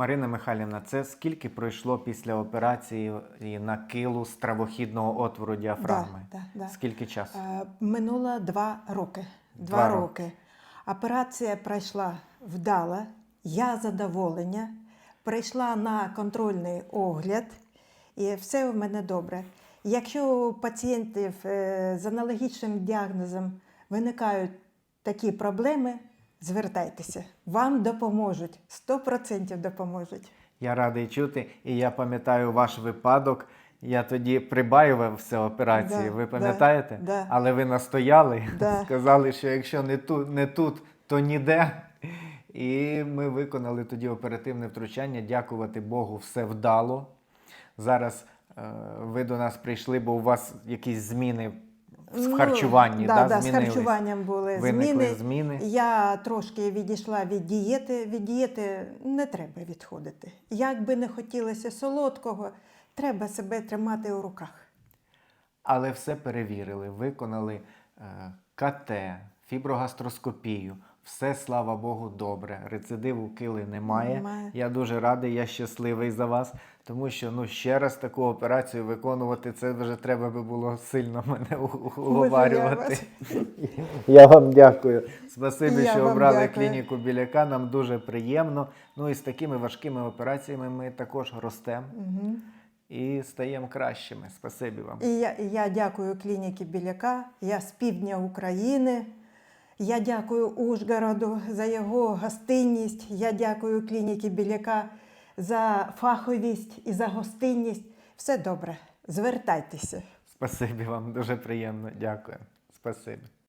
Марина Михайлівна, це скільки пройшло після операції і накилу стравохідного отвору діафрагми? Да, да, да. Скільки часу? Е, Минуло два роки. Два, Два роки. Операція пройшла вдало, я задоволення, прийшла на контрольний огляд, і все в мене добре. Якщо у пацієнтів е, з аналогічним діагнозом виникають такі проблеми, звертайтеся, вам допоможуть, 100% допоможуть. Я радий чути, і я пам'ятаю ваш випадок. Я тоді прибаювався операції, Да, ви да, пам'ятаєте? да. Але ви настояли, Да. сказали, що якщо не тут, не тут, то ніде. І ми виконали тоді оперативне втручання. Дякувати Богу, все вдало. Зараз е, ви до нас прийшли, бо у вас якісь зміни в Ну, харчуванні, да, да, да, з харчуванням були Виникли зміни. зміни. Я трошки відійшла від дієти. Від дієти не треба відходити. Як би не хотілося солодкого, треба себе тримати у руках. Але все перевірили, виконали е, КТ, фіброгастроскопію. Все, слава Богу, добре. Рецидиву кили немає. Немає. Я дуже радий, я щасливий за вас, тому що ну ще раз таку операцію виконувати, це вже треба би було сильно мене уговарювати. Я вам дякую. Спасибі, Я що обрали дякую. клініку біляка. Нам дуже приємно. Ну і з такими важкими операціями ми також ростемо Угу. і стаємо кращими. Спасибі вам. І я, і я дякую клініці Біляка, я з півдня України. Я дякую Ужгороду за його гостинність. Я дякую клініці Біляка за фаховість і за гостинність. Все добре. Звертайтеся. Спасибі вам, дуже приємно. Дякую. Спасибі.